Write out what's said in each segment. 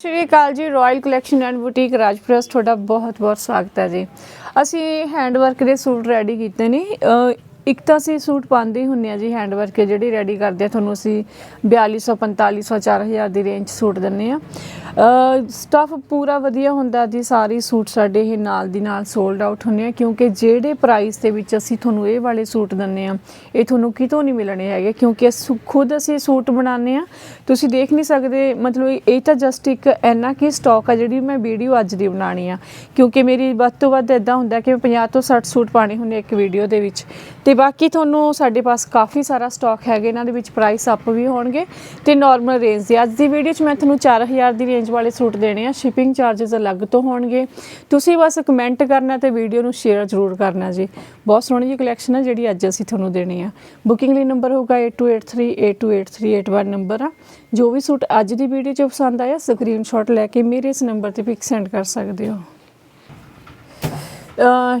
ਸ਼੍ਰੀ ਅਕਾਲ ਜੀ royal collection and boutique ਰਾਜਪੁਰਸ ਤੁਹਾਡਾ ਬਹੁਤ ਬਹੁਤ ਸਵਾਗਤ ਹੈ ਜੀ। ਅਸੀਂ ਹੈਂਡਵਰਕ ਦੇ ਸੂਟ ਰੈਡੀ ਕੀਤੇ ਨੇ। ਇੱਕ ਤਾਂ ਅਸੀਂ ਸੂਟ ਪਾਉਂਦੇ ਹੀ ਹੁੰਨੇ ਆ ਜੀ ਹੈਂਡ ਵਰਕ ਜਿਹੜੀ ਰੈਡੀ ਕਰਦੇ ਆ ਤੁਹਾਨੂੰ ਅਸੀਂ 4200 4500 4000 ਦੀ ਰੇਂਜ ਸੂਟ ਦਿੰਨੇ ਆ ਸਟਫ ਪੂਰਾ ਵਧੀਆ ਹੁੰਦਾ ਜੀ, ਸਾਰੇ ਸੂਟ ਸਾਡੇ ਇਹ ਨਾਲ ਦੀ ਨਾਲ ਸੋਲਡ ਆਊਟ ਹੁੰਨੇ ਆ, ਕਿਉਂਕਿ ਜਿਹੜੇ ਪ੍ਰਾਈਸ ਦੇ ਵਿੱਚ ਅਸੀਂ ਤੁਹਾਨੂੰ ਇਹ ਵਾਲੇ ਸੂਟ ਦਿੰਨੇ ਆ ਇਹ ਤੁਹਾਨੂੰ ਕਿਤੋਂ ਨਹੀਂ ਮਿਲਣੇ ਹੈਗੇ, ਕਿਉਂਕਿ ਅਸੀਂ ਖੁਦ ਅਸੀਂ ਸੂਟ ਬਣਾਉਂਦੇ ਆ ਤੁਸੀਂ ਦੇਖ ਨਹੀਂ ਸਕਦੇ, ਮਤਲਬ ਇਹ ਤਾਂ ਜਸਟ ਇੱਕ ਇੰਨਾ ਕੀ ਸਟਾਕ ਆ ਜਿਹੜੀ ਮੈਂ ਵੀਡੀਓ ਅੱਜ ਦੀ ਬਣਾਣੀ ਆ, ਕਿਉਂਕਿ ਮੇਰੀ ਵੱਧ ਤੋਂ ਵੱਧ ਇਦਾਂ ਹੁੰਦਾ ਕਿ ਮੈਂ 50 ਤੋਂ 60 ਸੂਟ ਪਾਣੇ ਹੁੰਦੇ ਇੱਕ ਵੀਡੀਓ ਦੇ ਵਿੱਚ। ਤੇ ਬਾਕੀ ਤੁਹਾਨੂੰ ਸਾਡੇ ਪਾਸ ਕਾਫੀ ਸਾਰਾ ਸਟਾਕ ਹੈਗੇ, ਇਹਨਾਂ ਦੇ ਵਿੱਚ ਪ੍ਰਾਈਸ ਅਪ ਵੀ ਹੋਣਗੇ ਤੇ ਨਾਰਮਲ ਰੇਂਜ ਦੀ। ਅੱਜ ਦੀ ਵੀਡੀਓ 'ਚ ਮੈਂ ਤੁਹਾਨੂੰ 4000 ਦੀ ਰੇਂਜ ਵਾਲੇ ਸੂਟ ਦੇਣੇ ਆ। ਸ਼ਿਪਿੰਗ ਚਾਰजेस ਅਲੱਗ ਤੋਂ ਹੋਣਗੇ। ਤੁਸੀਂ ਬਸ ਕਮੈਂਟ ਕਰਨਾ ਤੇ ਵੀਡੀਓ ਨੂੰ ਸ਼ੇਅਰ ਜ਼ਰੂਰ ਕਰਨਾ ਜੀ। ਬਹੁਤ ਸੋਹਣੀ ਜਿਹੀ ਕਲੈਕਸ਼ਨ ਹੈ ਜਿਹੜੀ ਅੱਜ ਅਸੀਂ ਤੁਹਾਨੂੰ ਦੇਣੀ ਆ। ਬੁਕਿੰਗ ਲਈ ਨੰਬਰ ਹੋਊਗਾ 8283828381 ਨੰਬਰ ਆ। ਜੋ ਵੀ ਸੂਟ ਅੱਜ ਦੀ ਵੀਡੀਓ 'ਚ ਪਸੰਦ ਆਇਆ ਸਕਰੀਨਸ਼ਾਟ ਲੈ ਕੇ ਮੇਰੇ ਇਸ ਨੰਬਰ ਤੇ ਪਿਕ ਸੈਂਡ ਕਰ ਸਕਦੇ ਹੋ।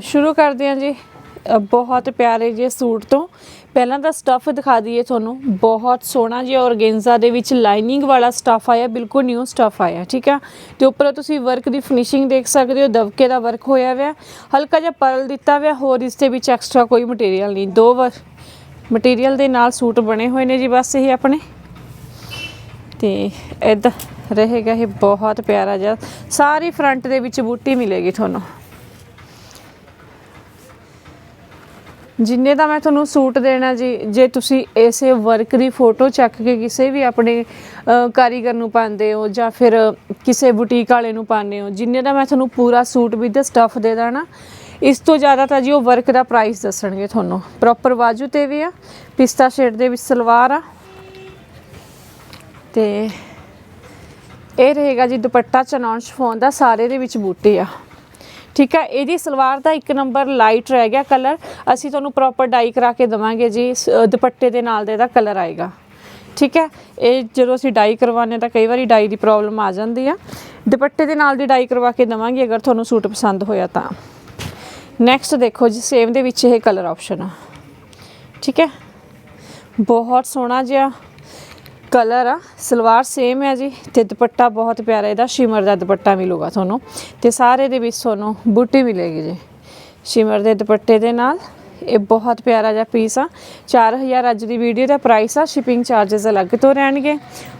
ਸ਼ੁਰੂ ਕਰਦੇ ਹਾਂ ਜੀ। ਬਹੁਤ ਪਿਆਰੇ ਜਿਹੇ ਸੂਟ ਤੋਂ। ਪਹਿਲਾਂ ਤਾਂ ਸਟੱਫ ਦਿਖਾ ਦਈਏ ਤੁਹਾਨੂੰ। ਬਹੁਤ ਸੋਹਣਾ ਜਿਹਾ ਔਰਗੇਂਜ਼ਾ ਦੇ ਵਿੱਚ ਲਾਈਨਿੰਗ ਵਾਲਾ ਸਟੱਫ ਆਇਆ, ਬਿਲਕੁਲ ਨਿਊ ਸਟੱਫ ਆਇਆ, ਠੀਕ ਆ? ਤੇ ਉੱਪਰ ਤੁਸੀਂ ਵਰਕ ਦੀ ਫਿਨਿਸ਼ਿੰਗ ਦੇਖ ਸਕਦੇ ਹੋ, ਦਬਕੇ ਦਾ ਵਰਕ ਹੋਇਆ ਹੋਇਆ ਹਲਕਾ ਜਿਹਾ ਪਰਲ ਦਿੱਤਾ ਹੋਇਆ ਹੋਰ ਇਸ ਦੇ ਵਿੱਚ ਐਕਸਟਰਾ ਕੋਈ ਮਟੀਰੀਅਲ ਨਹੀਂ। ਦੋ ਮਟੀਰੀਅਲ ਦੇ ਨਾਲ ਸੂਟ ਬਣੇ ਹੋਏ ਨੇ ਜੀ, ਬਸ ਇਹ ਆਪਣੇ। ਤੇ ਇਦਾਂ ਰਹੇਗਾ ਇਹ ਬਹੁਤ ਪਿਆਰਾ ਜਿਹਾ। ਸਾਰੀ ਫਰੰਟ ਦੇ ਵਿੱਚ ਬੂਟੀ ਮਿਲੇਗੀ ਤੁਹਾਨੂੰ। ਜਿੰਨੇ ਦਾ ਮੈਂ ਤੁਹਾਨੂੰ ਸੂਟ ਦੇਣਾ ਜੀ, ਜੇ ਤੁਸੀਂ ਇਸੇ ਵਰਕ ਦੀ ਫੋਟੋ ਚੱਕ ਕੇ ਕਿਸੇ ਵੀ ਆਪਣੇ ਕਾਰੀਗਰ ਨੂੰ ਪਾਉਂਦੇ ਹੋ ਜਾਂ ਫਿਰ ਕਿਸੇ ਬੁਟੀਕ ਵਾਲੇ ਨੂੰ ਪਾਉਂਦੇ ਹੋ, ਜਿੰਨੇ ਦਾ ਮੈਂ ਤੁਹਾਨੂੰ ਪੂਰਾ ਸੂਟ ਵਿਦ ਸਟਫ ਦੇ ਦੇਣਾ, ਇਸ ਤੋਂ ਜ਼ਿਆਦਾ ਤਾਂ ਜੀ ਉਹ ਵਰਕ ਦਾ ਪ੍ਰਾਈਸ ਦੱਸਣਗੇ ਤੁਹਾਨੂੰ। ਪ੍ਰੋਪਰ ਬਾਜੂ ਤੇ ਵੀ ਆ, ਪਿਸਤਾ ਸ਼ੇਡ ਦੇ ਵਿੱਚ ਸਲਵਾਰ ਆ। ਤੇ ਇਹ ਰਹੇਗਾ ਜੀ ਦੁਪੱਟਾ ਚਨੌਨ ਸ਼ਫੋਨ ਦਾ, ਸਾਰੇ ਦੇ ਵਿੱਚ ਬੂਟੇ ਆ। ਠੀਕ ਹੈ, ਇਹਦੀ ਸਲਵਾਰ ਦਾ ਇੱਕ ਨੰਬਰ ਲਾਈਟ ਰਹਿ ਗਿਆ ਕਲਰ ਅਸੀਂ ਤੁਹਾਨੂੰ ਪ੍ਰੋਪਰ ਡਾਈ ਕਰਾ ਕੇ ਦਵਾਂਗੇ ਜੀ, ਸ- ਦੁਪੱਟੇ ਦੇ ਨਾਲ ਦਾ ਇਹਦਾ ਕਲਰ ਆਏਗਾ। ਠੀਕ ਹੈ, ਇਹ ਜਦੋਂ ਅਸੀਂ ਡਾਈ ਕਰਵਾਉਂਦੇ ਤਾਂ ਕਈ ਵਾਰੀ ਡਾਈ ਦੀ ਪ੍ਰੋਬਲਮ ਆ ਜਾਂਦੀ ਆ। ਦੁਪੱਟੇ ਦੇ ਨਾਲ ਦੀ ਡਾਈ ਕਰਵਾ ਕੇ ਦਵਾਂਗੇ, ਅਗਰ ਤੁਹਾਨੂੰ ਸੂਟ ਪਸੰਦ ਹੋਇਆ ਤਾਂ। ਨੈਕਸਟ ਦੇਖੋ ਜੀ ਸੇਮ ਦੇ ਵਿੱਚ ਇਹ ਕਲਰ ਆਪਸ਼ਨ ਆ। ਠੀਕ ਹੈ, ਬਹੁਤ ਸੋਹਣਾ ਜਿਹਾ ਕਲਰ ਆ, ਸਲਵਾਰ ਸੇਮ ਹੈ ਜੀ ਤੇ ਦੁਪੱਟਾ ਬਹੁਤ ਪਿਆਰਾ, ਇਹਦਾ ਸ਼ਿਮਰ ਦਾ ਦੁਪੱਟਾ ਮਿਲੂਗਾ ਤੁਹਾਨੂੰ ਤੇ ਸਾਰੇ ਦੇ ਵਿੱਚ ਤੁਹਾਨੂੰ ਬੂਟੀ ਮਿਲੇਗੀ ਜੀ। ਸ਼ਿਮਰ ਦੇ ਦੁਪੱਟੇ ਦੇ ਨਾਲ ਇਹ ਬਹੁਤ ਪਿਆਰਾ ਜਿਹਾ ਪੀਸ ਆ। 4000 ਅੱਜ ਦੀ ਵੀਡੀਓ ਦਾ ਪ੍ਰਾਈਸ ਆ ਸ਼ਿਪਿੰਗ ਚਾਰजेस ਅਲੱਗ ਤੋਂ ਰਹਿਣਗੇ।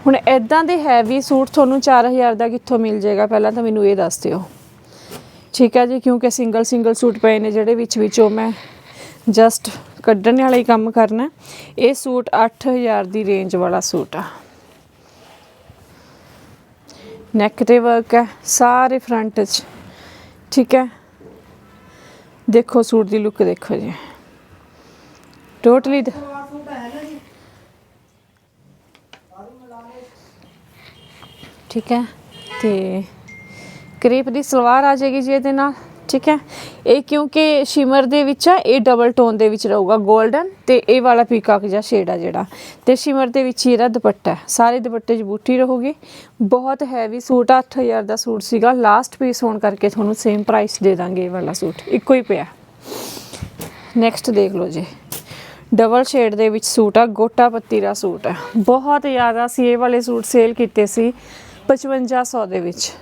ਹੁਣ ਐਦਾਂ ਦੇ ਹੈਵੀ ਸੂਟ ਤੁਹਾਨੂੰ 4000 ਦਾ ਕਿੱਥੋਂ ਮਿਲ ਜਾਏਗਾ? ਪਹਿਲਾਂ ਤਾਂ ਮੈਨੂੰ ਇਹ ਦੱਸ ਦਿਓ। ਠੀਕ ਹੈ ਜੀ, ਕਿਉਂਕਿ ਸਿੰਗਲ ਸਿੰਗਲ ਸੂਟ ਪਏ ਨੇ, ਜਿਹੜੇ ਵਿੱਚ ਵਿੱਚ ਉਹ ਮੈਂ ਜਸਟ ਕੱਢਣ ਵਾਲਾ ਹੀ ਕੰਮ ਕਰਨਾ ਇਹ ਸੂਟ 8000 ਦੀ ਰੇਂਜ ਵਾਲਾ ਸੂਟ ਆ। ਨੈਕ ਤੇ ਵਰਕ ਹੈ, ਸਾਰੇ ਫਰੰਟ 'ਚ। ਠੀਕ ਹੈ? ਦੇਖੋ ਸੂਟ ਦੀ ਲੁੱਕ ਦੇਖੋ ਜੀ। ਟੋਟਲੀ ਠੀਕ ਹੈ? ਤੇ ਕਰੀਪ ਦੀ ਸਲਵਾਰ ਆ ਜਾਏਗੀ ਜੀ ਇਹਦੇ ਨਾਲ। ਠੀਕ ਹੈ? ਇਹ ਕਿਉਂਕਿ ਸ਼ਿਮਰ ਦੇ ਵਿੱਚ ਆ, ਇਹ ਡਬਲ ਟੋਨ ਦੇ ਵਿੱਚ ਰਹੂਗਾ 골ਡਨ ਤੇ ਇਹ ਵਾਲਾ ਪੀਕਾਕ ਜਿਹਾ ਸ਼ੇਡ ਆ ਜਿਹੜਾ। ਤੇ ਸ਼ਿਮਰ ਦੇ ਵਿੱਚ ਹੀ ਇਹਦਾ ਦੁਪੱਟਾ ਸਾਰੇ ਦੁਪੱਟੇ 'ਚ ਬੂਟੀ ਰਹੂਗੀ। ਬਹੁਤ ਹੈਵੀ ਸੂਟ ਆ 8000 ਦਾ ਸੂਟ ਸੀਗਾ। ਲਾਸਟ ਪੀਸ ਹੋਣ ਕਰਕੇ ਤੁਹਾਨੂੰ ਸੇਮ ਪ੍ਰਾਈਸ ਦੇ ਦਾਂਗੇ ਇਹ ਵਾਲਾ ਸੂਟ। ਇੱਕੋ ਹੀ ਪਿਆ। ਨੈਕਸਟ ਦੇਖ ਲਓ ਜੀ। ਡਬਲ ਸ਼ੇਡ ਦੇ ਵਿੱਚ ਸੂਟ ਆ, ਗੋਟਾ ਪੱਤੀ ਦਾ ਸੂਟ ਹੈ। ਬਹੁਤ ਜ਼ਿਆਦਾ ਸੀ, ਇਹ ਵਾਲੇ ਸੂਟ ਸੇਲ ਕੀਤੇ ਸੀ 5500 ਦੇ ਵਿੱਚ।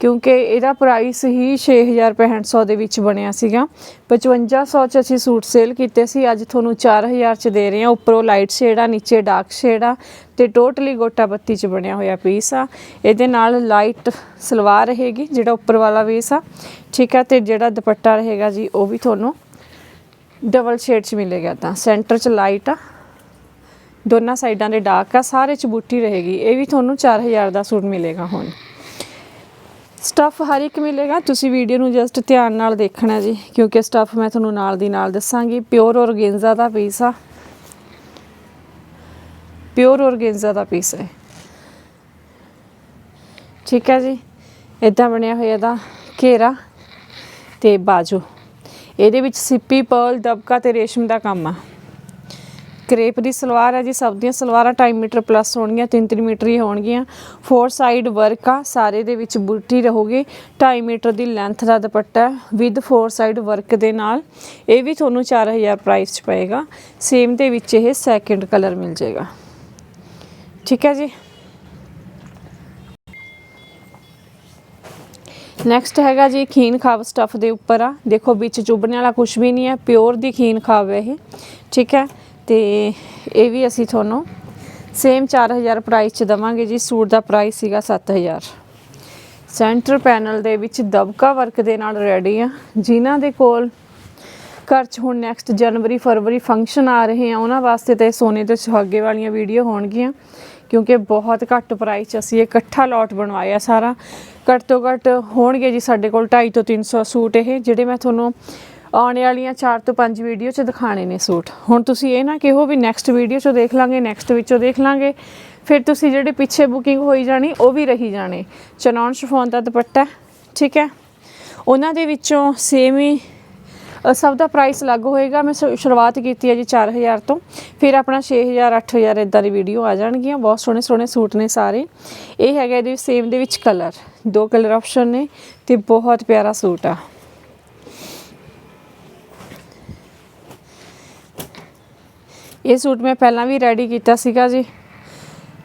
ਕਿਉਂਕਿ ਇਹਦਾ ਪ੍ਰਾਈਸ ਹੀ 6500 ਦੇ ਵਿੱਚ ਬਣਿਆ ਸੀਗਾ। 5500 ਚ ਅਸੀਂ ਸੂਟ ਸੇਲ ਕੀਤੇ ਸੀ। ਅੱਜ ਤੁਹਾਨੂੰ 4000 ਚ ਦੇ ਰਹੇ ਹਾਂ। ਉੱਪਰੋਂ ਲਾਈਟ ਸ਼ੇਡ ਆ, ਨੀਚੇ ਡਾਰਕ ਸ਼ੇਡ ਆ ਤੇ ਟੋਟਲੀ ਗੋਟਾ ਬੱਤੀ ਚ ਬਣਿਆ ਹੋਇਆ ਪੀਸ ਆ। ਇਹਦੇ ਨਾਲ ਲਾਈਟ ਸਲਵਾਰ ਰਹੇਗੀ, ਜਿਹੜਾ ਉੱਪਰ ਵਾਲਾ ਪੀਸ ਆ। ਠੀਕ ਆ, ਤੇ ਜਿਹੜਾ ਦੁਪੱਟਾ ਰਹੇਗਾ ਜੀ, ਉਹ ਵੀ ਤੁਹਾਨੂੰ ਡਬਲ ਸ਼ੇਡ ਚ ਮਿਲੇਗਾ ਤਾਂ। ਸੈਂਟਰ ਚ ਲਾਈਟ ਆ। ਦੋਨਾਂ ਸਾਈਡਾਂ ਦੇ ਡਾਰਕ ਆ। ਸਾਰੇ ਚ ਬੂਟੀ ਰਹੇਗੀ। ਇਹ ਵੀ ਤੁਹਾਨੂੰ 4000 ਦਾ ਸੂਟ ਮਿਲੇਗਾ ਹੁਣ। ਸਟਫ ਹਰ ਇੱਕ ਮਿਲੇਗਾ। ਤੁਸੀਂ ਵੀਡੀਓ ਨੂੰ ਜਸਟ ਧਿਆਨ ਨਾਲ ਦੇਖਣਾ ਜੀ, ਕਿਉਂਕਿ ਸਟਫ ਮੈਂ ਤੁਹਾਨੂੰ ਨਾਲ ਦੀ ਨਾਲ ਦੱਸਾਂਗੀ। ਪਿਓਰ ਔਰਗੇਂਜ਼ਾ ਦਾ ਪੀਸ ਆ। ਪਿਓਰ ਔਰਗੇਂਜ਼ਾ ਦਾ ਪੀਸ ਹੈ। ਠੀਕ ਹੈ ਜੀ। ਇਦਾਂ ਬਣਿਆ ਹੋਇਆ ਦਾ ਘੇਰਾ ਤੇ ਬਾਜੂ। ਇਹਦੇ ਵਿੱਚ ਸਿੱਪੀ, ਪਰਲ, ਦਬਕਾ ਤੇ ਰੇਸ਼ਮ ਦਾ ਕੰਮ ਆ। ਕਰੇਪ ਦੀ ਸਲਵਾਰ ਹੈ ਜੀ, ਸਭ ਦੀਆਂ ਸਲਵਾਰਾਂ 2.5 ਮੀਟਰ ਪਲੱਸ ਹੋਣਗੀਆਂ 3-3 ਮੀਟਰ ਹੀ ਹੋਣਗੀਆਂ। ਫੋਰ ਸਾਈਡ ਵਰਕ ਆ, ਸਾਰੇ ਦੇ ਵਿੱਚ ਬੂਟੀ ਰਹੂਗੀ। 2.5 ਮੀਟਰ ਦੀ length the dupatta with four side work ਦੇ ਨਾਲ। ਇਹ ਵੀ ਤੁਹਾਨੂੰ 4000 ਪ੍ਰਾਈਸ ਚ ਪਏਗਾ। ਸੇਮ ਦੇ ਵਿੱਚ ਇਹ ਸੈਕਿੰਡ ਕਲਰ ਮਿਲ ਜਾਏਗਾ। ਠੀਕ ਹੈ ਜੀ? ਨੈਕਸਟ ਹੈਗਾ ਜੀ, ਖੀਨ ਖਾਬ ਸਟਫ ਦੇ ਉੱਪਰ ਆ। ਦੇਖੋ, ਵਿੱਚ ਚੁੱਭਣ ਵਾਲਾ ਕੁਝ ਵੀ ਨਹੀਂ ਹੈ ਪਿਓਰ ਦੀ ਖੀਨ ਖਾਬ ਹੈ ਇਹ। ਠੀਕ ਹੈ? ਤੇ ਇਹ ਵੀ ਅਸੀਂ ਤੁਹਾਨੂੰ ਸੇਮ 4000 ਪ੍ਰਾਈਸ ਚ ਦਵਾਂਗੇ ਜੀ। ਸੂਟ ਦਾ ਪ੍ਰਾਈਸ ਸੀਗਾ 7000 ਸੈਂਟਰ ਪੈਨਲ ਦੇ ਵਿੱਚ ਦਬਕਾ ਵਰਕ ਦੇ ਨਾਲ ਰੈਡੀ ਆ। ਜਿਨ੍ਹਾਂ ਦੇ ਕੋਲ ਘਰ 'ਚ ਹੁਣ ਨੈਕਸਟ ਜਨਵਰੀ, ਫਰਵਰੀ ਫੰਕਸ਼ਨ ਆ ਰਹੇ ਆ, ਉਹਨਾਂ ਵਾਸਤੇ ਤੇ ਸੋਨੇ ਤੇ ਸੁਹਾਗੇ ਵਾਲੀਆਂ ਵੀਡੀਓ ਹੋਣਗੀਆਂ। ਕਿਉਂਕਿ ਬਹੁਤ ਘੱਟ ਪ੍ਰਾਈਸ 'ਚ ਅਸੀਂ ਇਕੱਠਾ ਲੋਟ ਬਣਵਾਇਆ ਸਾਰਾ। ਘੱਟ ਤੋਂ ਘੱਟ ਹੋਣਗੇ ਜੀ ਸਾਡੇ ਕੋਲ 250 ਤੋਂ 300 ਸੂਟ ਇਹ, ਜਿਹੜੇ ਮੈਂ ਤੁਹਾਨੂੰ ਆਉਣ ਵਾਲੀਆਂ 4 ਤੋਂ 5 ਵੀਡੀਓ 'ਚ ਦਿਖਾਣੇ ਨੇ ਸੂਟ। ਹੁਣ ਤੁਸੀਂ ਇਹ ਨਾ ਕਿਹੋ ਵੀ ਨੈਕਸਟ ਵੀਡੀਓ 'ਚੋਂ ਦੇਖ ਲਾਂਗੇ ਨੈਕਸਟ ਵਿੱਚੋਂ ਦੇਖ ਲਾਂਗੇ। ਫਿਰ ਤੁਸੀਂ ਜਿਹੜੇ ਪਿੱਛੇ ਬੁਕਿੰਗ ਹੋਈ ਜਾਣੀ, ਉਹ ਵੀ ਰਹੀ ਜਾਣੇ। ਚਨੌਨ ਸ਼ਫੋਨ ਦਾ ਦੁਪੱਟਾ, ਠੀਕ ਹੈ? ਉਹਨਾਂ ਦੇ ਵਿੱਚੋਂ ਸੇਮ ਹੀ ਸਭ ਦਾ ਪ੍ਰਾਈਸ ਅਲੱਗ ਹੋਏਗਾ। ਮੈਂ ਸ਼ੁ- ਸ਼ੁਰੂਆਤ ਕੀਤੀ ਹੈ ਜੀ 4000 ਤੋਂ। ਫਿਰ ਆਪਣਾ 6000 8000 ਇਦਾਂ ਦੀ ਵੀਡੀਓ ਆ ਜਾਣਗੀਆਂ। ਬਹੁਤ ਸੋਹਣੇ ਸੋਹਣੇ ਸੂਟ ਨੇ ਸਾਰੇ। ਇਹ ਹੈਗਾ ਇਹਦੇ ਸੇਮ ਦੇ ਵਿੱਚ ਕਲਰ ਦੋ ਕਲਰ ਆਪਸ਼ਨ ਨੇ ਤੇ ਬਹੁਤ ਪਿਆਰਾ ਸੂਟ ਆ। ਇਹ ਸੂਟ ਮੈਂ ਪਹਿਲਾਂ ਵੀ ਰੈਡੀ ਕੀਤਾ ਸੀਗਾ ਜੀ।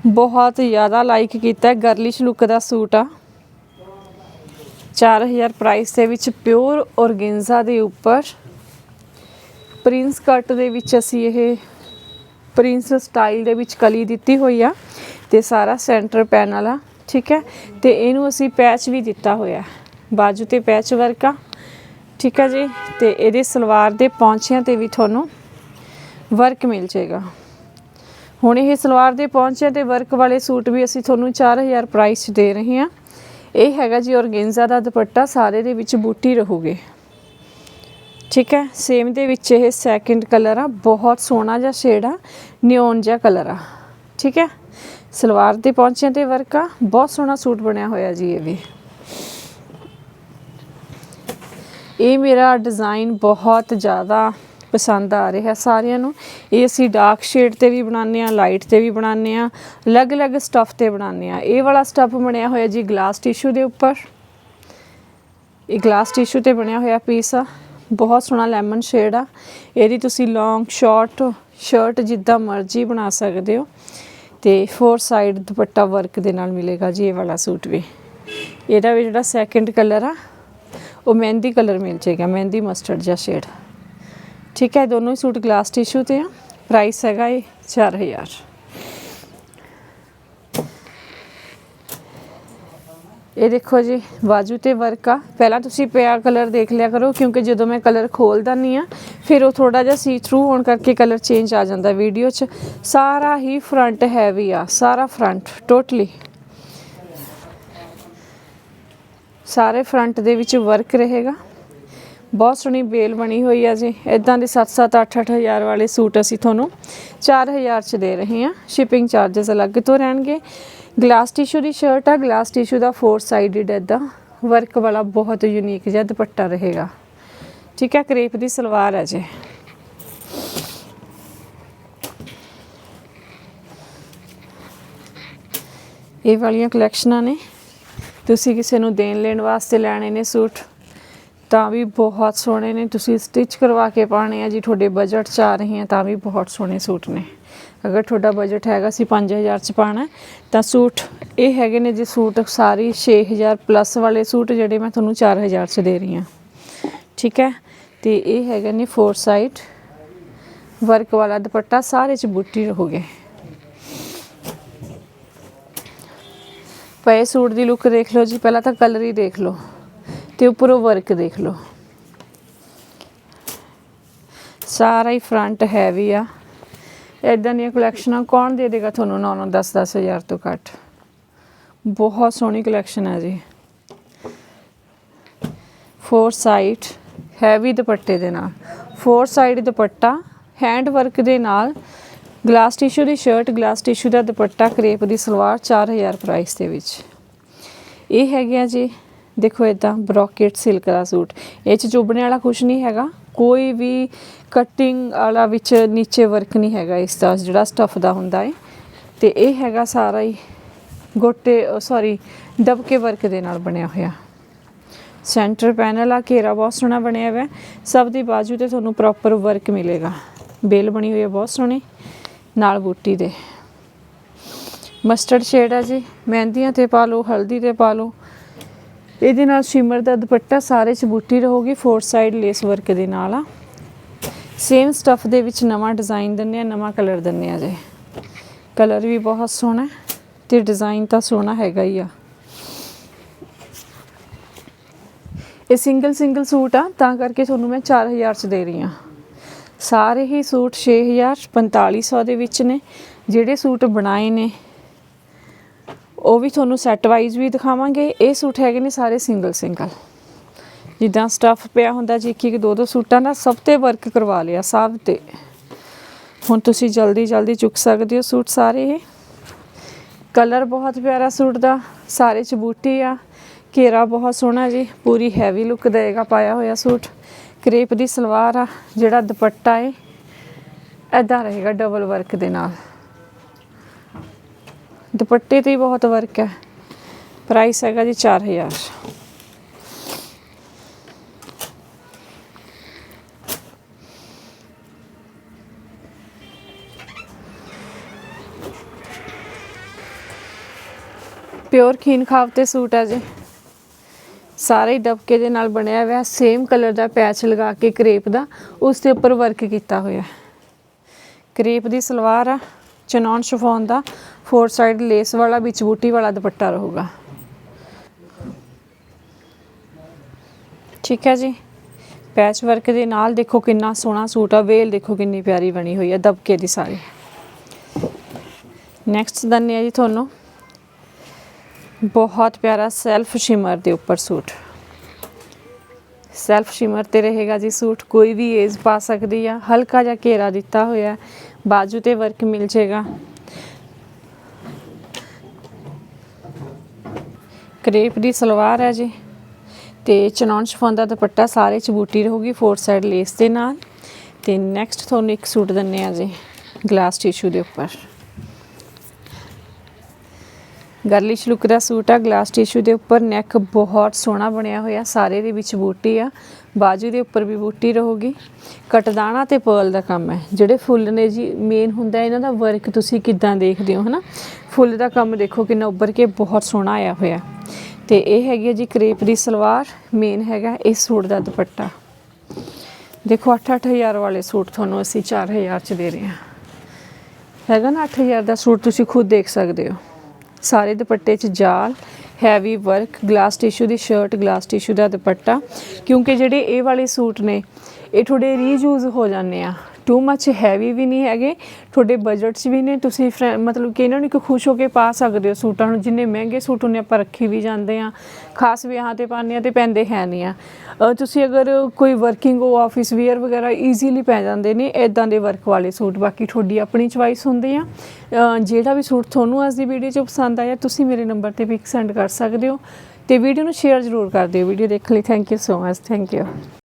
ਬਹੁਤ ਜ਼ਿਆਦਾ ਲਾਈਕ ਕੀਤਾ ਗਰਲਿਸ਼ ਲੁੱਕ ਦਾ ਸੂਟ ਆ। 4000 ਪ੍ਰਾਈਸ ਦੇ ਵਿੱਚ ਪਿਓਰ ਔਰਗੈਂਜ਼ਾ ਦੇ ਉੱਪਰ। ਪ੍ਰਿੰਸ ਕੱਟ ਦੇ ਵਿੱਚ ਅਸੀਂ ਇਹ ਪ੍ਰਿੰਸ ਸਟਾਈਲ ਦੇ ਵਿੱਚ ਕਲੀ ਦਿੱਤੀ ਹੋਈ ਆ ਤੇ ਸਾਰਾ ਸੈਂਟਰ ਪੈਨਲ ਆ ਠੀਕ ਹੈ? ਤੇ ਇਹਨੂੰ ਅਸੀਂ ਪੈਚ ਵੀ ਦਿੱਤਾ ਹੋਇਆ ਬਾਜੂ ਤੇ ਪੈਚ ਵਰਕ ਆ, ਠੀਕ ਹੈ ਜੀ? ਤੇ ਇਹਦੇ ਸਲਵਾਰ ਦੇ ਪੌਂਚਿਆਂ ਤੇ ਵੀ ਤੁਹਾਨੂੰ ਵਰਕ ਮਿਲ ਜਾਏਗਾ ਹੁਣ ਇਹ ਸਲਵਾਰ ਦੇ ਪੌਂਚਿਆਂ ਤੇ ਵਰਕ ਵਾਲੇ ਸੂਟ ਵੀ ਅਸੀਂ ਤੁਹਾਨੂੰ 4000 ਪ੍ਰਾਈਸ 'ਚ ਦੇ ਰਹੇ ਹਾਂ। ਇਹ ਹੈਗਾ ਜੀ ਔਰਗੈਂਜ਼ਾ ਦਾ ਦੁਪੱਟਾ, ਸਾਰੇ ਦੇ ਵਿੱਚ ਬੂਟੀ ਰਹੂਗੇ। ਠੀਕ ਹੈ ਸੇਮ ਦੇ ਵਿੱਚ ਇਹ ਸੈਕਿੰਡ ਕਲਰ ਆ, ਬਹੁਤ ਸੋਹਣਾ ਜਿਹਾ ਸ਼ੇਡ ਆ ਨਿਓਨ ਜਿਹਾ ਕਲਰ ਆ। ਠੀਕ ਹੈ, ਸਲਵਾਰ ਦੇ ਪੌਂਚਿਆਂ ਤੇ ਵਰਕ ਆ, ਬਹੁਤ ਸੋਹਣਾ ਸੂਟ ਬਣਿਆ ਹੋਇਆ ਜੀ ਇਹ ਵੀ। ਇਹ ਮੇਰਾ ਡਿਜ਼ਾਈਨ ਬਹੁਤ ਜ਼ਿਆਦਾ ਪਸੰਦ ਆ ਰਿਹਾ ਸਾਰਿਆਂ ਨੂੰ। ਇਹ ਅਸੀਂ ਡਾਰਕ ਸ਼ੇਡ ਤੇ ਵੀ ਬਣਾਉਂਦੇ ਆ ਲਾਈਟ ਤੇ ਵੀ ਬਣਾਉਂਦੇ ਆ ਅਲੱਗ-ਅਲੱਗ ਸਟਫ ਤੇ ਬਣਾਉਂਦੇ ਆ ਇਹ ਵਾਲਾ ਸਟਫ ਬਣਿਆ ਹੋਇਆ ਜੀ ਗਲਾਸ ਟਿਸ਼ੂ ਦੇ ਉੱਪਰ। ਇਹ ਗਲਾਸ ਟਿਸ਼ੂ ਤੇ ਬਣਿਆ ਹੋਇਆ ਪੀਸ ਆ। ਬਹੁਤ ਸੋਹਣਾ ਲੈਮਨ ਸ਼ੇਡ ਆ। ਇਹਦੀ ਤੁਸੀਂ ਲੌਂਗ ਸ਼ਾਰਟ ਸ਼ਰਟ ਜਿੱਦਾਂ ਮਰਜ਼ੀ ਬਣਾ ਸਕਦੇ ਹੋ। ਤੇ ਫੋਰ ਸਾਈਡ ਦੁਪੱਟਾ ਵਰਕ ਦੇ ਨਾਲ ਮਿਲੇਗਾ ਜੀ ਇਹ ਵਾਲਾ ਸੂਟ ਵੀ। ਇਹਦਾ ਵੀ ਜਿਹੜਾ ਸੈਕੰਡ ਕਲਰ ਆ, ਉਹ ਮਹਿੰਦੀ ਕਲਰ ਮਿਲ ਜਾਏਗਾ, ਮਹਿੰਦੀ ਮਸਟਰਡ ਜਾਂ ਸ਼ੇਡ ਠੀਕ ਹੈ ਦੋਨੋਂ ਹੀ ਸੂਟ ਗਲਾਸ ਟਿਸ਼ੂ ਤੇ ਆ। ਪ੍ਰਾਈਸ ਹੈਗਾ ਇਹ 4000 ਇਹ ਦੇਖੋ ਜੀ ਬਾਜੂ ਤੇ ਵਰਕ ਆ। ਪਹਿਲਾਂ ਤੁਸੀਂ ਪਿਆ ਕਲਰ ਦੇਖ ਲਿਆ ਕਰੋ, ਕਿਉਂਕਿ ਜਦੋਂ ਮੈਂ ਕਲਰ ਖੋਲਦਾ ਨਹੀਂ ਆ ਫਿਰ ਉਹ ਥੋੜਾ ਜਿਹਾ ਸੀ ਥਰੂ ਹੋਣ ਕਰਕੇ ਕਲਰ ਚੇਂਜ ਆ ਜਾਂਦਾ ਵੀਡੀਓ 'ਚ। ਸਾਰਾ ਹੀ ਫਰੰਟ ਹੈਵੀ ਆ, ਸਾਰਾ ਫਰੰਟ ਟੋਟਲੀ ਸਾਰੇ ਫਰੰਟ ਦੇ ਵਿੱਚ ਵਰਕ ਰਹੇਗਾ। ਬਹੁਤ ਸੋਹਣੀ ਬੇਲ ਬਣੀ ਹੋਈ ਆ ਜੀ। ਇਦਾਂ ਦੇ 7-7 8-8 ਹਜ਼ਾਰ ਵਾਲੇ ਸੂਟ ਅਸੀਂ ਤੁਹਾਨੂੰ 4000 ਚ ਦੇ ਰਹੇ ਹਾਂ। ਸ਼ਿਪਿੰਗ ਚਾਰजेस ਅਲੱਗ ਤੋਂ ਰਹਿਣਗੇ। ਗਲਾਸ ਟਿਸ਼ੂ ਦੀ ਸ਼ਰਟ ਆ। ਗਲਾਸ ਟਿਸ਼ੂ ਦਾ ਫੋਰ ਸਾਈਡਡ ਇਦਾਂ ਵਰਕ ਵਾਲਾ ਬਹੁਤ ਯੂਨੀਕ ਜਿਹਾ ਦੁਪੱਟਾ ਰਹੇਗਾ। ਠੀਕ ਹੈ ਕਰੇਪ ਦੀ ਸਲਵਾਰ ਹੈ ਜੀ। ਇਹ ਵਾਲੀਆਂ ਕਲੈਕਸ਼ਨਾਂ ਨੇ। ਤੁਸੀਂ ਕਿਸੇ ਨੂੰ ਦੇਣ ਲੈਣ ਵਾਸਤੇ ਲੈਣੇ ਨੇ ਸੂਟ। ਤਾਂ ਵੀ ਬਹੁਤ ਸੋਹਣੇ ਨੇ। ਤੁਸੀਂ ਸਟਿਚ ਕਰਵਾ ਕੇ ਪਾਣੇ ਆ ਜੀ, ਤੁਹਾਡੇ ਬਜਟ ਚ ਆ ਰਹੇ ਆ, ਤਾਂ ਵੀ ਬਹੁਤ ਸੋਹਣੇ ਸੂਟ ਨੇ। ਅਗਰ ਤੁਹਾਡਾ ਬਜਟ ਹੈਗਾ ਸੀ 5000 ਚ ਪਾਣਾ ਤਾਂ ਸੂਟ ਇਹ ਹੈਗੇ ਨੇ ਜੀ ਸੂਟ ਸਾਰੀ 6000 ਪਲੱਸ ਵਾਲੇ ਸੂਟ ਜਿਹੜੇ ਮੈਂ ਤੁਹਾਨੂੰ 4000 ਚ ਦੇ ਰਹੀ ਹਾਂ ਠੀਕ ਹੈ? ਤੇ ਇਹ ਹੈਗੇ ਨੇ ਫੋਰ ਸਾਈਡ ਵਰਕ ਵਾਲਾ ਦੁਪੱਟਾ ਸਾਰੇ ਚ ਬੂਟੀ ਰਹੋਗੇ ਪਏ ਸੂਟ ਦੀ ਲੁੱਕ ਦੇਖ ਲਓ ਜੀ, ਪਹਿਲਾਂ ਤਾਂ ਕਲਰ ਹੀ ਦੇਖ ਲਓ। ਤੇ ਉੱਪਰੋਂ ਵਰਕ ਦੇਖ ਲਓ। ਸਾਰਾ ਹੀ ਫਰੰਟ ਹੈਵੀ ਆ। ਇਦਾਂ ਦੀਆਂ ਕਲੈਕਸ਼ਨਾਂ ਕੌਣ ਦੇ ਦੇਗਾ ਤੁਹਾਨੂੰ? 9 9 10 10 ਹਜ਼ਾਰ ਤੋਂ ਘੱਟ। ਬਹੁਤ ਸੋਹਣੀ ਕਲੈਕਸ਼ਨ ਹੈ ਜੀ। ਫੋਰ ਸਾਈਡ ਹੈਵੀ ਦੁਪੱਟੇ ਦੇ ਨਾਲ। Four side dupatta hand work ਦੇ ਨਾਲ। ਗਲਾਸ ਟਿਸ਼ੂ ਦੀ ਸ਼ਰਟ ਗਲਾਸ ਟਿਸ਼ੂ ਦਾ ਦੁਪੱਟਾ ਕਰੇਪ ਦੀ ਸਲਵਾਰ 4000 ਪ੍ਰਾਈਸ ਦੇ ਵਿੱਚ। ਇਹ ਹੈਗੇ ਆ ਜੀ ਦੇਖੋ ਇਦਾਂ ਬ੍ਰੋਕੇਟ ਸਿਲਕ ਦਾ ਸੂਟ। ਇਹ ਚ ਚੁੱਭਣੇ ਵਾਲਾ ਕੁਝ ਨਹੀਂ ਹੈਗਾ। ਕੋਈ ਵੀ ਕਟਿੰਗ ਵਾਲਾ ਵਿੱਚ ਨੀਚੇ ਵਰਕ ਨਹੀਂ ਹੈਗਾ ਇਸ ਦਾ, ਜਿਹੜਾ ਸਟਫ ਦਾ ਹੁੰਦਾ ਹੈ ਤੇ ਇਹ ਹੈਗਾ ਸਾਰਾ ਹੀ ਗੋਟੇ ਸੌਰੀ ਦਬਕੇ ਵਰਕ ਦੇ ਨਾਲ ਬਣਿਆ ਹੋਇਆ। ਸੈਂਟਰ ਪੈਨਲ ਆ, ਘੇਰਾ ਬਹੁਤ ਸੋਹਣਾ ਬਣਿਆ ਹੋਇਆ। ਸਭ ਦੀ ਬਾਜੂ ਤੇ ਤੁਹਾਨੂੰ ਪ੍ਰੋਪਰ ਵਰਕ ਮਿਲੇਗਾ। ਬੇਲ ਬਣੀ ਹੋਈ ਹੈ ਬਹੁਤ ਸੋਹਣੀ। ਨਾਲ ਬੂਟੀ ਦੇ। ਮਸਟਰਡ ਸ਼ੇਡ ਆ ਜੀ। ਮਹਿੰਦੀਆਂ ਤੇ ਪਾ ਲਓ, ਹਲਦੀ ਤੇ ਪਾ ਲਓ। ਇਹਦੇ ਨਾਲ ਸ਼ਿਮਰ ਦਾ ਦੁਪੱਟਾ ਸਾਰੇ ਚ ਬੂਟੀ ਰਹੂਗੀ ਫੋਰ ਸਾਈਡ ਲੇਸ ਵਰਕ ਦੇ ਨਾਲ ਆ। ਸੇਮ ਸਟਫ ਦੇ ਵਿੱਚ ਨਵਾਂ ਡਿਜ਼ਾਈਨ ਦਿੰਨੇ ਆ, ਨਵਾਂ ਕਲਰ ਦਿੰਨੇ ਆ ਜੇ। ਕਲਰ ਵੀ ਬਹੁਤ ਸੋਹਣਾ ਹੈ ਤੇ ਡਿਜ਼ਾਈਨ ਤਾਂ ਸੋਹਣਾ ਹੈਗਾ ਹੀ ਆ। ਇਹ ਸਿੰਗਲ ਸਿੰਗਲ ਸੂਟ ਆ, ਤਾਂ ਕਰਕੇ ਤੁਹਾਨੂੰ ਮੈਂ 4000 ਚ ਦੇ ਰਹੀ ਆ ਸਾਰੇ ਹੀ ਸੂਟ 6000 4500 ਦੇ ਵਿੱਚ ਨੇ। ਜਿਹੜੇ ਸੂਟ ਬਣਾਏ ਨੇ ਉਹ ਵੀ ਤੁਹਾਨੂੰ ਸੈੱਟ ਵਾਈਜ਼ ਵੀ ਦਿਖਾਵਾਂਗੇ। ਇਹ ਸੂਟ ਹੈਗੇ ਨੇ ਸਾਰੇ ਸਿੰਗਲ ਸਿੰਗਲ ਜਿੱਦਾਂ ਸਟਫ ਪਿਆ ਹੁੰਦਾ, ਜੀ ਇੱਕ ਇੱਕ ਦੋ ਦੋ ਸੂਟਾਂ ਦਾ ਸਭ ਤੇ ਵਰਕ ਕਰਵਾ ਲਿਆ, ਸਭ ਤੇ। ਹੁਣ ਤੁਸੀਂ ਜਲਦੀ ਜਲਦੀ ਚੁੱਕ ਸਕਦੇ ਹੋ ਸੂਟ ਸਾਰੇ ਇਹ। ਕਲਰ ਬਹੁਤ ਪਿਆਰਾ ਸੂਟ ਦਾ, ਸਾਰੇ ਚ ਬੂਟੀ ਆ। ਘੇਰਾ ਬਹੁਤ ਸੋਹਣਾ ਜੀ, ਪੂਰੀ ਹੈਵੀ ਲੁੱਕ ਦੇਗਾ ਪਾਇਆ ਹੋਇਆ ਸੂਟ। ਕਰੇਪ ਦੀ ਸਲਵਾਰ ਆ, ਜਿਹੜਾ ਦੁਪੱਟਾ ਏ ਐਦਾਂ ਰਹੇਗਾ ਡਬਲ ਵਰਕ ਦੇ ਨਾਲ। ਦੁਪੱਟੇ ਤੇ ਬਹੁਤ ਵਰਕ ਹੈ। ਪ੍ਰਾਈਸ ਹੈਗਾ ਜੀ 4000 ਪਿਓਰ ਖੀਨ ਖਾਵ ਤੇ ਸੂਟ ਹੈ ਜੀ। ਸਾਰੇ ਹੀ ਦਬਕੇ ਦੇ ਨਾਲ ਬਣਿਆ ਹੋਇਆ ਸੇਮ ਕਲਰ ਦਾ ਪੈਚ ਲਗਾ ਕੇ ਕਰੇਪ ਦਾ, ਉਸ ਦੇ ਉੱਪਰ ਵਰਕ ਕੀਤਾ ਹੋਇਆ। ਹੈ। ਕਰੇਪ ਦੀ ਸਲਵਾਰ ਆ। ਚਨੌਨ ਸ਼ਿਫੋਨ ਦਾ ਫੋਰ ਸਾਈਡ ਲੇਸ ਵਾਲਾ ਵਿੱਚ ਬੂਟੀ ਵਾਲਾ ਦੁਪੱਟਾ ਰਹੂਗਾ। ਠੀਕ ਹੈ ਜੀ। ਪੈਚ ਵਰਕ ਦੇ ਨਾਲ ਦੇਖੋ ਕਿੰਨਾ ਸੋਹਣਾ ਸੂਟ ਆ, ਵੇਲ ਦੇਖੋ ਕਿੰਨੀ ਪਿਆਰੀ ਬਣੀ ਹੋਈ ਹੈ ਦਬਕੇ ਦੀ ਸਾਰੀ। ਨੈਕਸਟ ਦੰਨੇ ਆ ਜੀ ਤੁਹਾਨੂੰ। ਬਹੁਤ ਪਿਆਰਾ ਸੈਲਫ ਸ਼ਿਮਰ ਦੇ ਉੱਪਰ ਸੂਟ। ਸੈਲਫ ਸ਼ਿਮਰ ਤੇ ਰਹੇਗਾ ਜੀ ਸੂਟ, ਕੋਈ ਵੀ ਏਜ ਪਾ ਸਕਦੀ ਆ, ਹਲਕਾ ਜਿਹਾ ਘੇਰਾ ਦਿੱਤਾ ਹੋਇਆ ਬਾਜੂ ਤੇ ਵਰਕ ਮਿਲ ਜਾਏਗਾ ਕਰੇਪ ਦੀ ਸਲਵਾਰ ਹੈ ਜੀ ਤੇ ਚਨੌਨ ਸ਼ਿਫੋਨ ਦਾ ਦੁਪੱਟਾ ਸਾਰੇ ਚ ਬੂਟੀ ਰਹੂਗੀ ਫੋਰ ਸਾਈਡ ਲੇਸ ਦੇ ਨਾਲ ਤੇ ਨੈਕਸਟ ਤੁਹਾਨੂੰ ਇੱਕ ਸੂਟ ਦਿੰਨੇ ਆ ਜੀ ਗਲਾਸ ਟਿਸ਼ੂ ਦੇ ਉੱਪਰ ਗਰਲਿਸ਼ ਲੁੱਕ ਦਾ ਸੂਟ ਆ ਗਲਾਸ ਟਿਸ਼ੂ ਦੇ ਉੱਪਰ ਨੈਕ ਬਹੁਤ ਸੋਹਣਾ ਬਣਿਆ ਹੋਇਆ, ਸਾਰੇ ਦੇ ਵਿੱਚ ਬੂਟੀ ਆ, ਬਾਜੂ ਦੇ ਉੱਪਰ ਵੀ ਬੂਟੀ ਰਹੂਗੀ। ਕਟਦਾਣਾ ਤੇ ਪਰਲ ਦਾ ਕੰਮ ਹੈ, ਜਿਹੜੇ ਫੁੱਲ ਨੇ ਜੀ ਮੇਨ ਹੁੰਦਾ ਇਹਨਾਂ ਦਾ ਵਰਕ ਤੁਸੀਂ ਕਿੱਦਾਂ ਦੇਖਦੇ ਹੋ, ਹਨਾ? ਫੁੱਲ ਦਾ ਕੰਮ ਦੇਖੋ ਕਿੰਨਾ ਉੱਭਰ ਕੇ ਬਹੁਤ ਸੋਹਣਾ ਆਇਆ ਹੋਇਆ। ਤੇ ਇਹ ਹੈਗੀ ਹੈ ਜੀ ਕਰੇਪ ਦੀ ਸਲਵਾਰ ਮੇਨ ਹੈਗਾ ਇਹ ਸੂਟ ਦਾ ਦੁਪੱਟਾ। ਦੇਖੋ 8-8000 ਵਾਲੇ ਸੂਟ ਤੁਹਾਨੂੰ ਅਸੀਂ 4000 ਚ ਦੇ ਰਹੇ ਹਾਂ। ਹੈਗਾ ਨਾ 8000 ਦਾ ਸੂਟ ਤੁਸੀਂ ਖੁਦ ਦੇਖ ਸਕਦੇ ਹੋ। ਸਾਰੇ ਦੁਪੱਟੇ 'ਚ ਜਾਲ ਹੈਵੀ ਵਰਕ ਗਲਾਸ ਟਿਸ਼ੂ ਦੀ ਸ਼ਰਟ ਗਲਾਸ ਟਿਸ਼ੂ ਦਾ ਦੁਪੱਟਾ। ਕਿਉਂਕਿ ਜਿਹੜੇ ਇਹ ਵਾਲੇ ਸੂਟ ਨੇ, ਇਹ ਥੋੜੇ ਰੀਯੂਜ਼ ਹੋ ਜਾਂਦੇ ਆ। ਟੂ ਮੱਚ ਹੈਵੀ ਵੀ ਨਹੀਂ ਹੈਗੇ। ਤੁਹਾਡੇ ਬਜਟ 'ਚ ਵੀ ਨੇ, ਤੁਸੀਂ ਫਰੈ- ਮਤਲਬ ਕਿ ਇਹਨਾਂ ਨੂੰ ਇੱਕ ਖੁਸ਼ ਹੋ ਕੇ ਪਾ ਸਕਦੇ ਹੋ ਸੂਟਾਂ ਨੂੰ। ਜਿੰਨੇ ਮਹਿੰਗੇ ਸੂਟ ਉਹਨੇ ਆਪਾਂ ਰੱਖੀ ਵੀ ਜਾਂਦੇ ਆ। ਖਾਸ ਵਿਆਹਾਂ ਤੇ ਪਾਉਂਦੇ ਆ ਤੇ ਪੈਂਦੇ ਹੈ ਨਹੀਂ ਆ। ਤੁਸੀਂ ਅਗਰ ਕੋਈ ਵਰਕਿੰਗ ਹੋ ਆਫਿਸ ਵੇਅਰ ਵਗੈਰਾ ਈਜ਼ੀਲੀ ਪੈ ਜਾਂਦੇ ਨੇ ਇਦਾਂ ਦੇ ਵਰਕ ਵਾਲੇ ਸੂਟ। ਬਾਕੀ ਤੁਹਾਡੀ ਆਪਣੀ ਚੁਆਇਸ ਹੁੰਦੀ ਆ। ਜਿਹੜਾ ਵੀ ਸੂਟ ਤੁਹਾਨੂੰ ਅੱਜ ਦੀ ਵੀਡੀਓ 'ਚ ਪਸੰਦ ਆਇਆ, ਤੁਸੀਂ ਮੇਰੇ ਨੰਬਰ ਤੇ ਪਿਕ ਸੈਂਡ ਕਰ ਸਕਦੇ ਹੋ। ਤੇ ਵੀਡੀਓ ਨੂੰ ਸ਼ੇਅਰ ਜ਼ਰੂਰ ਕਰ ਦਿਓ। ਵੀਡੀਓ ਦੇਖਣ ਲਈ। Thank you so much thank you